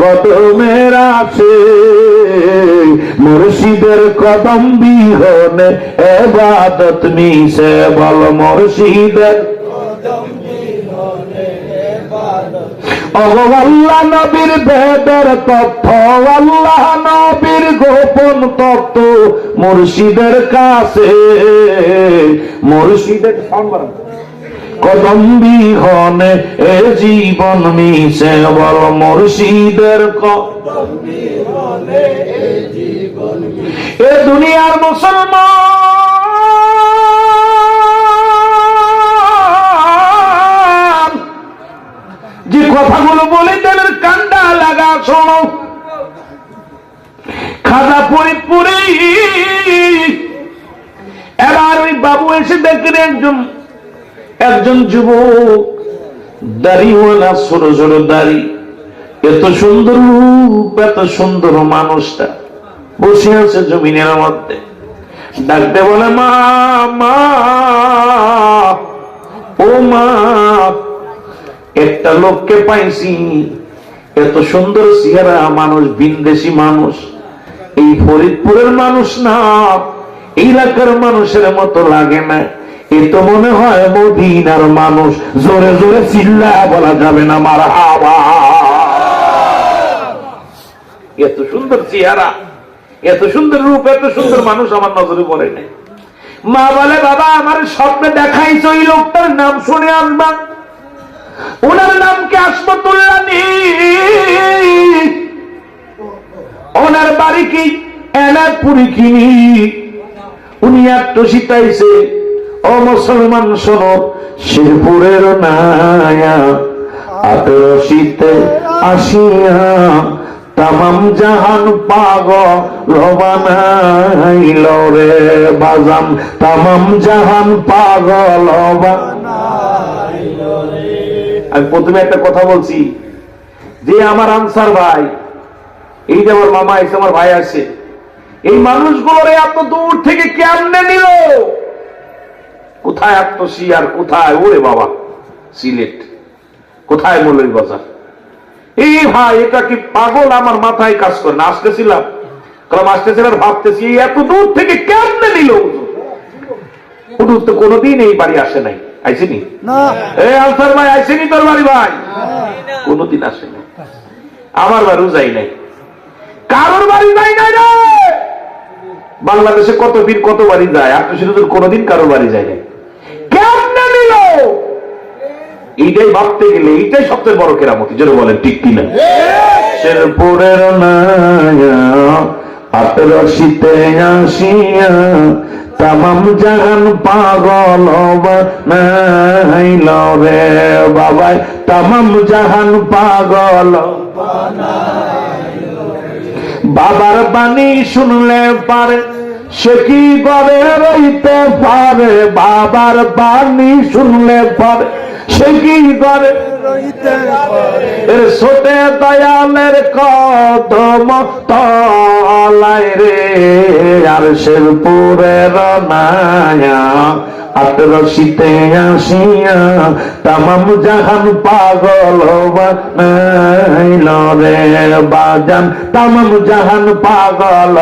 কদমের আছে? মুর্শিদের কদম বিহনে এবাদত মিশে বল মুর্শিদের। আল্লাহ নবীর বেদের তথ্য, আল্লাহ নবীর গোপন তত্ত্ব মুর্শিদের কাছে। মুর্শিদের সম্মান কদম বিহনে এ জীবন মিশে বল মুর্শিদের এ দুনিয়ার মুসলমান, যে কথাগুলো বলে তাদের কান্ডা লাগা, শোনো। খাজা পরে পরে এবার ওই বাবু এসে দেখেন একজন একজন যুবক, দাড়িওয়ালা ছোট ছোট দাড়ি। এত সুন্দর রূপ, এত সুন্দর মানুষটা বসে আছে জমিনের মধ্যে। ডাকতে বলে, মা ও মা, একটা লোককে পাইছি। এত সুন্দর চেহারা, মানুষ বিনদেশি মানুষ। এই ফরিদপুরের মানুষ না এলাকার মানুষের মতো লাগে না। এ মনে হয় মদিনার মানুষ। জোরে জোরে চিল্লা বলা যাবে না মার হাওয়া এত সুন্দর চেহারা, এত সুন্দর রূপ, এত সুন্দর মানুষ আমার নজরে পড়ে নাই। মা বলে, বাবা, আমার স্বপ্নে দেখাইছ ওই লোকটার নাম শুনে আসবা ওনার নাম কি আসমতুল্লাহ ওনার বাড়ি কি? এলাপুরি কিনি উনি একটু শীতাইছে ও মুসলমান শোনো, শেরপুরের নায়া আঠেরো শীতে আসিয়া তামাম জাহান পাগল বানাইল রে বাজাম। তামাম জাহান পাগল আমি প্রথমে একটা কথা বলছি, যে আমার আনসার ভাই, এই যে আমার মামা এসে আমার ভাই আছে এই মানুষগুলোর এত দূর থেকে কেমনে নিল? কোথায় আত্মসি আর কোথায়? ওরে বাবা সিলেট। কোথায় মৌলভী বাজার? এই ভাই এটা কি পাগল আমার মাথায় কাজ করে না? আসতেছিলাম। কারণ আসতেছিলাম ভাবতেছি এত দূর থেকে কেমনে নিল হুজুর? তো কোনোদিন এই বাড়ি আসে নাই। আইসিনি? এ আনসার ভাই আইসিনি তোর বাড়ি ভাই? কোনোদিন আসে নাই। আমার বাড়িও যাই নাই। কারোর বাড়ি যাই নাই রে! বাংলাদেশে কত বীর কত বাড়ি যায়? আপনি শুধু কোনোদিন কারোর বাড়ি যায় নাই। এইটাই ভাবতে গেলে এইটাই সবচেয়ে বড় কেরামতি বলেন, ঠিক কিনা? পাগল রে বাবাই। তামাম জাহান পাগল বাবার বাণী শুনলে পারে সে কি করে রইতে পারে? বাবার বাণী শুনলে পারে। সে কি করে এর ছোটে দয়ালের কদম তলায় রে। আর শেরপুরের নায়া আতর শীতে আসিয়া তামাম জাহান পাগল বানাইল রে। বাজান তামাম জাহান পাগল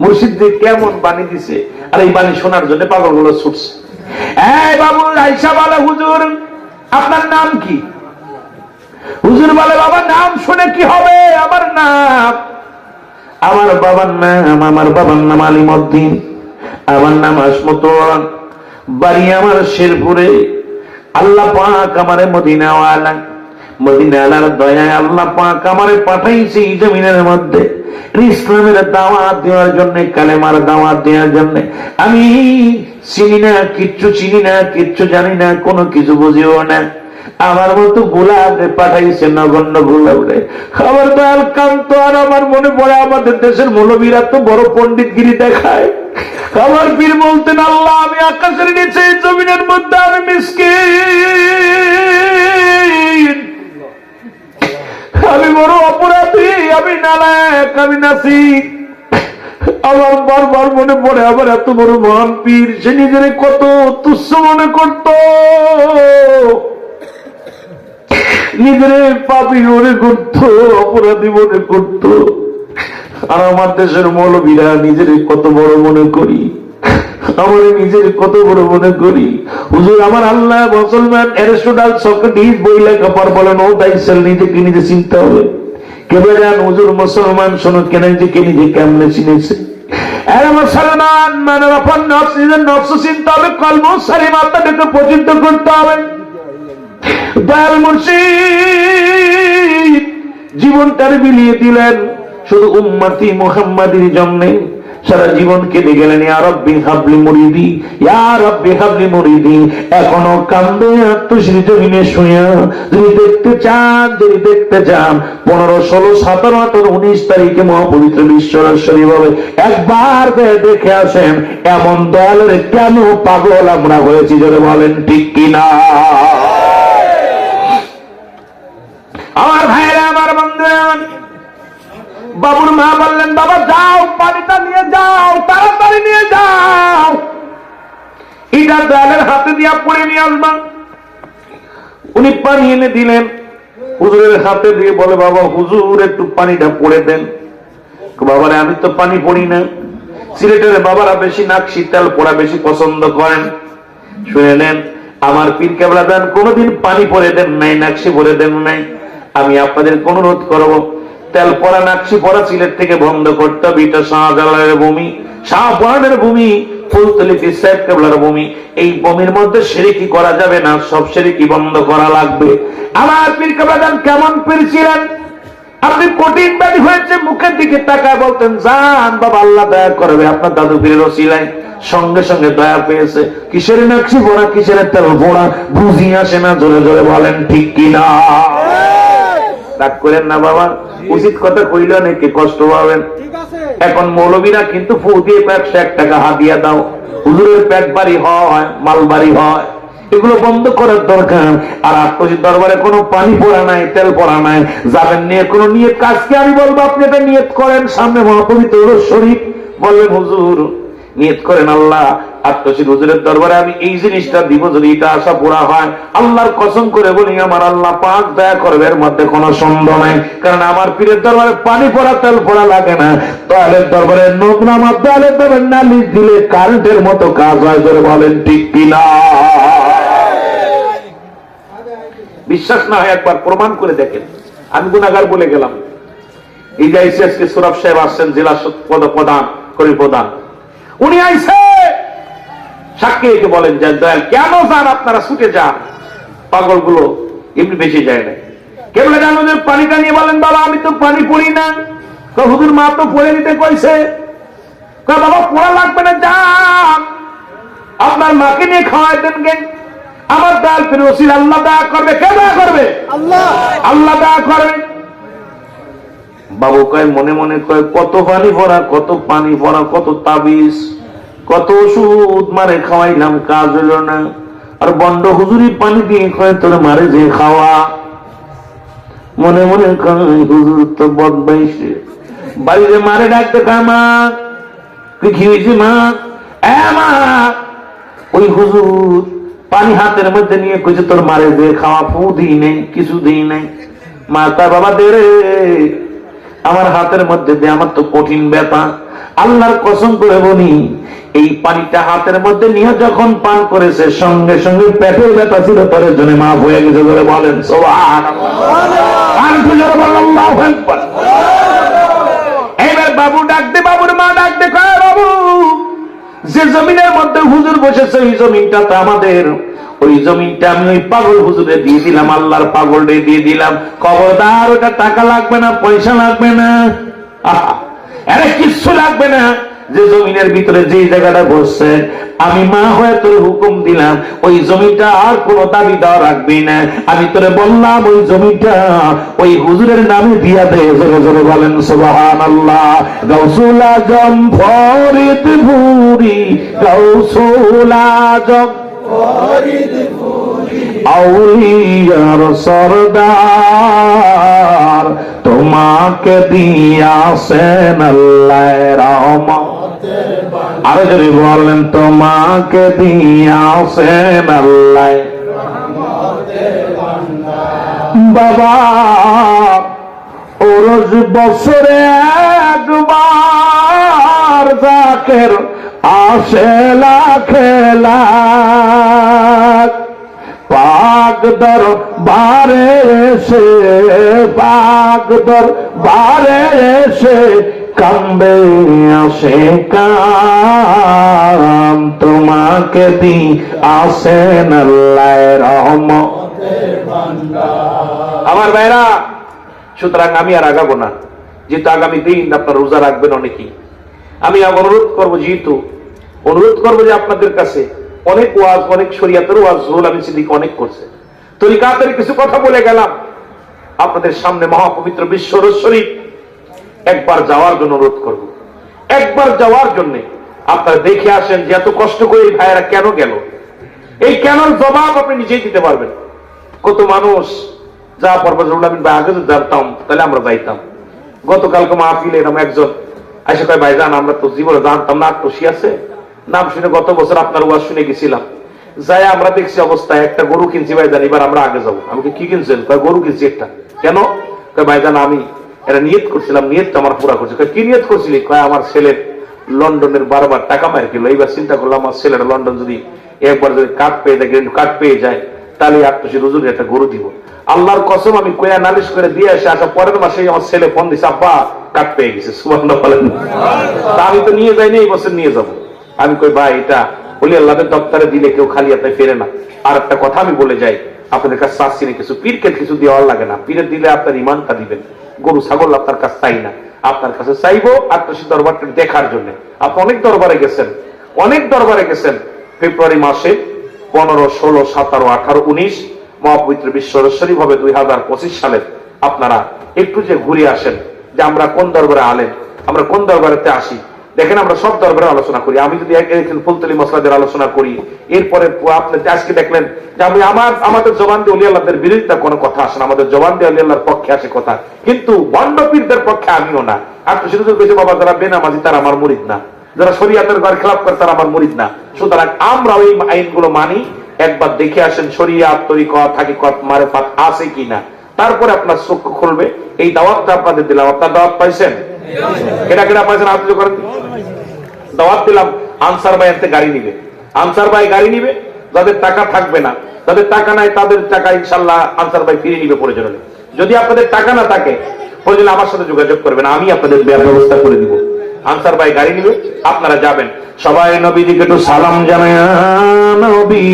মুর্শিদদের কেমন বাণী দিছে? আর এই বাণী শোনার জন্য পাগলগুলো ছুটছে। এই বাবু আইসা বলে, হুজুর, আপনার নাম কি? হুজুর বলে, বাবা, নাম শুনে কি হবে? আমার নাম। আমার বাবার নাম, আমার বাবার নাম আলিমদ্দিন। আমার নাম আসমত বাড়ি আমার শেরপুরে। আল্লাহ পাক আমারে মদিনাওয়ালা মদিনাওয়ালার দয়ায় আল্লাহ পাক আমারে পাঠাইছে এই জমিনের মধ্যে। ইসলামের দাওয়াত দেওয়ার জন্য, কালেমার দাওয়াত দেওয়ার জন্য। আমি চিনি না, কিচ্ছু চিনি না, কিচ্ছু জানি না, কোনো কিছু বুঝিও না। আমার মতো গোলাপে পাঠাইছে নগণ্য গোলাপরে। আমার দয়াল কান্ত আর আমার মনে পড়ে আমাদের দেশের মৌলবীরা তো বড় পণ্ডিতগিরি দেখায়। আমার পীর বলতেন, আল্লাহ, আমি আকাশের নিচে, জমিনের মধ্যে আমি মিসকিন আমি বড় অপরাধী, আমি নালায়ক, আমি নাসিক। আমার বারবার মনে পড়ে, আবার এত বড় মহান পীর, সে নিজের কত তুচ্ছ মনে করত। নিজের পাপি মনে করত, অপরাধী মনে করত। আর আমার দেশের মৌলবীরা নিজের কত বড় মনে করি। আমার নিজের কত বড় মনে করি? হুজুর, আমার আল্লাহ মুসলমান এরিস্টোটাল সক্রেটিস বই লেখাপড় বলেন ও তাইসেল নিজেকে নিজে চিনতে হবে? কেবে যান হুজুর, মুসলমান শোনো কেন নিজেকে নিজে কেমনে চিনেছে? মুসলমান মানে আপন নফস, নিজের নফস হবে পর্যন্ত করতে হবে। দয়াল মুর্শিদ, জীবনটার বিলিয়ে দিলেন শুধু উম্মতি মোহাম্মদের জন্যে। সারা জীবন কেটে গেলেন ইয়ারব্বি হাবলি মুরিদি ইয়ারব্বি হাবলি মুরিদি। এখনও কান্দে আত্মশ্রী জমিনে শুয়া যদি দেখতে চান যদি দেখতে চান। পনেরো ষোলো সতেরো আঠারো উনিশ তারিখে মহাপবিত্র বিশ্বরাশ্বরী ভাবে একবার দেখে আসেন এমন দয়ালের কেন পাগল আমরা হয়েছি যদি বলেন ঠিক কিনা? আমার ভাইরা আমার বন্ধুরা বাবুর মা বললেন, বাবা, যাও পানিটা নিয়ে যাও, তাড়াতাড়ি নিয়ে যাও। এটা দয়ালের হাতে দিয়া পড়ে নিয়ে আসবা। উনি পানি এনে দিলেন। হুজুরের হাতে দিয়ে বলে, বাবা, হুজুর, একটু পানিটা পড়ে দেন। বাবারে আমি তো পানি পড়ি না। সিলেটের বাবারা বেশি নাক শীতল, পড়া বেশি পছন্দ করেন। শুনে নেন, আমার পীর কেবলা দেন কোনোদিন পানি পরে দেন নাই নাকশি পরে দেন নাই। আমি আপনাদের অনুরোধ করব তেল পরা নাকশি পরা সিলেট থেকে বন্ধ করতে হবে। এটা শাহজালালের ভূমি। শাহপুরানের ভূমি এই মধ্যে করা যাবে না, সব বন্ধ করা লাগবে। আমার মুখের দিকে তাকায় বলতেন আপনার দাদু পীরের ওসিলায় সঙ্গে সঙ্গে দয়া পেয়েছে। কিসের নাকশি পড়া, কিসের তেল পড়া বুঝি আসে না, জোরে জোরে বলেন, ঠিক কিনা? রাগ করেন না বাবা। উচিত কথা কইলে অনেকে কষ্ট পাবেন। এখন মৌলবীরা কিন্তু ফু দিয়ে একশো এক টাকা হাতিয়া দাও। হুজুরের পেট বাড়ি হয় মাল বাড়ি হয়। এগুলো বন্ধ করার দরকার। আর আত্মজিৎ দরবারে কোনো পানি পড়া নাই তেল পড়া নাই। যাবেন নিয়ে কোনো নিয়ত কাজকে আমি বলব আপনি এটা নিয়ত করেন। সামনে মহাপবিত্র শরীফ বললেন হুজুর নিয়ত করেন আল্লাহ আত্মশীল হুজুরের দরবারে আমি এই জিনিসটা দিব যদি এটা আশা পুরা হয়। আল্লাহর কসম করে বলি, আমার আল্লাহ পাক দয়া করবে, এর মধ্যে কোনো সন্দেহ নাই। কারণ আমার পীরের দরবারে পানি পড়া, তেল পড়া লাগে না। তোয়ালের দরবারে নোংরা আমার তোয়ালের দরবারে নালিশ দিলে কারেন্টের মতো কাজ হয় ধরে বলেন, ঠিক কিনা? বিশ্বাস না হয় একবার প্রমাণ করে দেখেন। আমি গুণাগার বলে গেলাম। এই যে আইসিএসকে সুরভ সাহেব আসছেন, জেলা পদ, প্রধান করি প্রধান। উনি আইসে সাক্ষী রেখে বলেন যে দয়াল কেন যান আপনারা ছুটে যান? পাগলগুলো এমনি বেশি যায় না। কেবল জানো যে পানিটা নিয়ে বলেন বাবা আমি তো পানি পড়ি না। হুজুর মা তো পড়ে নিতে কইছে। বাবা পড়া লাগবে না যান। আপনার মাকে নিয়ে খাওয়াই দেন গে। আমার দয়াল ফিরে ওসির আল্লাহ দয়া করবে। কে দয়া করবে? আল্লাহ। আল্লাহ দয়া করবে। বাবু কয়, মনে মনে কয়, কত পানি ভরা, কত পানি ভরা, কত তাবিজ, কত ওষুধ মারে খাওয়াইলাম, কাজ হলো না। আর বন্ড হুজুরি পানি দিয়ে কয়, তোর মারে যে খাওয়া। মনে মনে কয়, হুজুর তো বদমাইছে বাড়িতে মারে ডাকতে খায় মা, তুই কি হয়েছে মা? মা! ওই হুজুর পানি হাতের মধ্যে নিয়ে কইছে, তোর মারে দে খাওয়া, ফু দিই নেই, কিছু দিই নাই। মা তার বাবা, দে রে। আমার হাতের মধ্যে দে আমার তো কঠিন ব্যথা, আল্লাহর কসম করে বলি, এই পানিটা হাতের মধ্যে নিয়ে যখন পান করেছে, সঙ্গে সঙ্গে পেটের ব্যথা ছিল, তোর জন্য মা হয়ে গেছে বলে বলেন এবার বাবু ডাকতে বাবুর মা ডাকতে বাবু, যে জমিনের মধ্যে হুজুর বসেছে ওই জমিনটা তো আমাদের। ওই জমিনটা আমি ওই পাগল হুজুরে দিয়ে দিলাম, আল্লাহর পাগলরে দিয়ে দিলাম। খবরদার, ওটা টাকা লাগবে না, পয়সা লাগবে না। আরে কিচ্ছু লাগবে না। যে জমিনের ভিতরে যে জায়গাটা বসছে আমি মা হয়ে তোর হুকুম দিলাম, ওই জমিটা আর কোন দাবি দেওয়া রাখবি না। আমি তোরে বললাম, ওই জমিটা ওই হুজুরের নামে দিয়া দে, জোরে জোরে বলেন সুবাহান আল্লাহ গৌসুল আজম ফরিদ ভুরি গৌসুল আজম আউলিয়ার সরদার, তোমাকে দিয়াছেন আল্লাহ রহমত। আরও যদি বলেন, তোমাকে দিয়াছেন আল্লাহ বাবা ও রোজ বছরে একবার জাকের আসে লাখে লাখ পাক দর বারে এসে, পাক দর বারে এসে কান্দে আসে কাম। তোমাকে দি আসেন আল্লাহ রহমত। আমার ভাইরা, সুতরাং আমি আর আগাবো না। যেহেতু আগামী দিন আপনার রোজা রাখবেন অনেকেই। আমি অনুরোধ করব, যেহেতু অনুরোধ করব যে আপনাদের কাছে অনেক ওয়াজ, অনেক শরিয়াতের ওয়াজ রোল আমি সিদ্দিক অনেক করছে। তরিকাতের কিছু কথা বলে গেলাম। আপনাদের সামনে মহাপবিত্র বিশ্ব শরীফ একবার যাওয়ার জন্য অনুরোধ করব। একবার যাওয়ার জন্য আপনারা দেখে আসেন যে এত কষ্ট করে এই ভাইয়েরা কেন গেল। এই কেনর জবাব আপনি নিজেই দিতে পারবেন। কত মানুষ, যা পরবর্তী ভাই আগে যদি জানতাম, তাহলে আমরা যাইতাম। গতকালকে মাহফিলে এরকম একজন আইসা কয় ভাই জান আমরা তো জীবনে জানতাম না আত্মসী আছে। নাম শুনে গত বছর আপনার ওয়াজ শুনে গেছিলাম। যাই আমরা দেখছি অবস্থায়, একটা গরু কিনছি ভাই জান এবার আমরা আগে যাব। আমি কি কিনছেন? কয়, গরু কিনছি একটা। কেন? কয় ভাই জান আমি এটা নিয়ত করছিলাম নিয়তটা আমার পুরা করছে। কি নিয়ত করছিলি? কয়, আমার ছেলের লন্ডনের বারবার টাকা মার কিলো এইবার চিন্তা করলাম, আমার ছেলেটা লন্ডন যদি একবার যদি কাঠ পেয়ে যায় কাঠ পেয়ে যায় তাহলে আত্মসী রুজুর একটা গরু দিব। আল্লাহর কসম, আমি কয়া নালিশ করে দিয়ে আসে আসা পরের মাসে আমার ছেলে ফোন দিছে, আব্বা, কাঠ পেয়ে গেছে। সুবর্ণ বলেন। তা আমি তো নিয়ে যাইনি, এই বছর নিয়ে যাব। আমি কই, ভাই, এটা বলি আল্লাহের দপ্তরে দিলে কেউ খালি হাতে ফেরে না। আর একটা কথা আমি বলে যাই, আপনাদের কাছে চাচ্ছি না, কিছু পীরকে কিছু দেওয়ার লাগে না। পীরের দিলে আপনার ইমানটা দিবেন। গরু, ছাগল আপনার কাছে চাই না। আপনার কাছে চাইব আত্মসী দরবারটা দেখার জন্য। আপনি অনেক দরবারে গেছেন, অনেক দরবারে গেছেন। ফেব্রুয়ারি মাসে পনেরো, ষোলো, সতেরো, আঠারো, উনিশ, মহাপবিত্র বিশ্বরেশ্বরী ভাবে দুই হাজার পঁচিশ সালে আপনারা একটু যে ঘুরে আসেন যে আমরা কোন দরবারে আলেন আমরা কোন দরবারেতে আসি। দেখেন আমরা সব দরবারে আলোচনা করি। আমি যদি একদিন ফুলতলি মশলাদের আলোচনা করি, এরপরে আপনি আজকে দেখলেন যে আমি আমার, আমাদের জবান দিয়ে অলি আল্লাহদের বিরোধিতা কোনো কথা আসে না, আমাদের জবান দিয়ে অলি আল্লাহর পক্ষে আসে কথা। কিন্তু বন্ডপীরদের পক্ষে আমিও না। আর তো শুধু বাবা যারা বেনামাজি, তারা আমার মুরিদ না। যারা শরিয়াতের ঘর খেলাপ করে, তারা আমার মুরিদ না। সুতরাং আমরা ওই আইনগুলো মানি। একবার দেখে আসেন, শরিয়াত তরিকত হাকিকত মারেফাত আছে কিনা। তারপরে আপনার চক্ষু খুলবে। এই দাওয়াতটা আপনাদের দিলাম। আপনার দাওয়াত পাইছেন? কেটা কেটা পাইছেন? আপনি করেন দাওয়াত দিলাম। আনসার ভাই এতে গাড়ি নিবে। আনসার ভাই গাড়ি নিবে। যাদের টাকা থাকবে না, যাদের টাকা নাই, তাদের টাকা ইনশাল্লাহ আনসার ভাই ফিরে নিবে প্রয়োজন। যদি আপনাদের টাকা না থাকে, প্রয়োজনে আমার সাথে যোগাযোগ করবেন। আমি আপনাদের ব্যবস্থা করে দিব। আনসার ভাই গাড়ি নিবে আপনারা যাবেন। সবাই নবী দিকে একটু সালাম জানায় নবী।